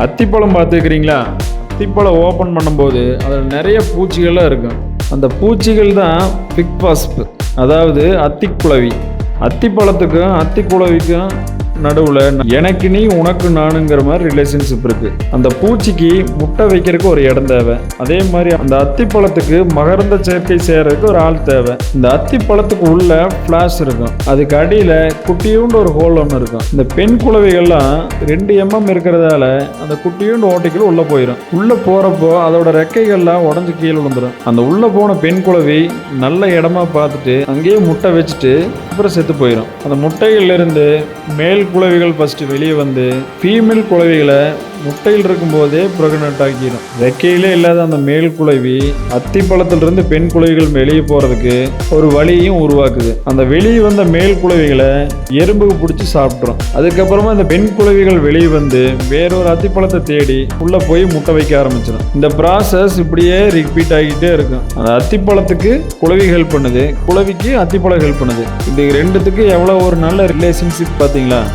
அத்திப்பழம் பார்த்துக்கிறீங்களா அத்திப்பழம் ஓப்பன் பண்ணும்போது அதில் நிறைய பூச்சிகள்லாம் இருக்கும். அந்த பூச்சிகள் தான் பிக் பாஸ்ப். அதாவது அத்திக்குழவி. அத்திப்பழத்துக்கும் அத்திக்குழவிக்கும் நடுவில் எனக்கு நீ உனக்கு நானுங்கிற மாதிரி ரிலேஷன்ஷிப் இருக்கு. அந்த பூச்சிக்கு முட்டை வைக்கிறதுக்கு ஒரு இடம் தேவை. அதே மாதிரி அந்த அத்திப்பழத்துக்கு மகரந்த சேர்க்கை செய்யறதுக்கு ஒரு ஆள் தேவை. இந்த அத்திப்பழத்துக்கு உள்ள ஃப்ளாஷ் இருக்கும். அதுக்கு அடியில் குட்டியூண்டு ஒரு ஹோல் ஒன்று இருக்கும். இந்த பெண் குளவிகள்லாம் ரெண்டு எம்எம் இருக்கிறதால அந்த குட்டியூண்டு ஓட்டைக்குள்ள உள்ள போயிடும் உள்ள போறப்போ அதோட ரெக்கைகள்லாம் உடஞ்சு கீழே விழுந்துடும் அந்த உள்ள போன பெண் குழவி நல்ல இடமா பார்த்துட்டு அங்கேயே முட்டை வச்சுட்டு அப்புறம் செத்து போயிடும் அந்த முட்டைகள்லேருந்து மேல் குழவிகள் ஃபஸ்ட்டு வெளியே வந்து ஃபீமேல் குழவிகளை முட்டையில் இருக்கும்போதே ப்ரெக்னென்ட் ஆக்கிடும் ரெக்கையிலே இல்லாத அந்த மேல் குளவி அத்திப்பழத்திலிருந்து பெண் குழவிகள் வெளியே போகிறதுக்கு ஒரு வழியையும் உருவாக்குது. அந்த வெளியே வந்த மேல் குழவிகளை எறும்புக்கு பிடிச்சி சாப்பிட்ரும் அதுக்கப்புறமா இந்த பெண் குழவிகள் வெளியே வந்து வேறொரு அத்திப்பழத்தை தேடி உள்ளே போய் முட்டை வைக்க ஆரம்பிச்சிடும் இந்த ப்ராசஸ் இப்படியே ரிப்பீட் ஆகிட்டே இருக்கும். அந்த அத்திப்பழத்துக்கு குழவி ஹெல்ப் பண்ணுது. குழவிக்கு அத்திப்பழம் ஹெல்ப் பண்ணுது. இது ரெண்டுத்துக்கு எவ்வளோ ஒரு நல்ல ரிலேஷன்ஷிப் பார்த்து பார்த்தீங்களா?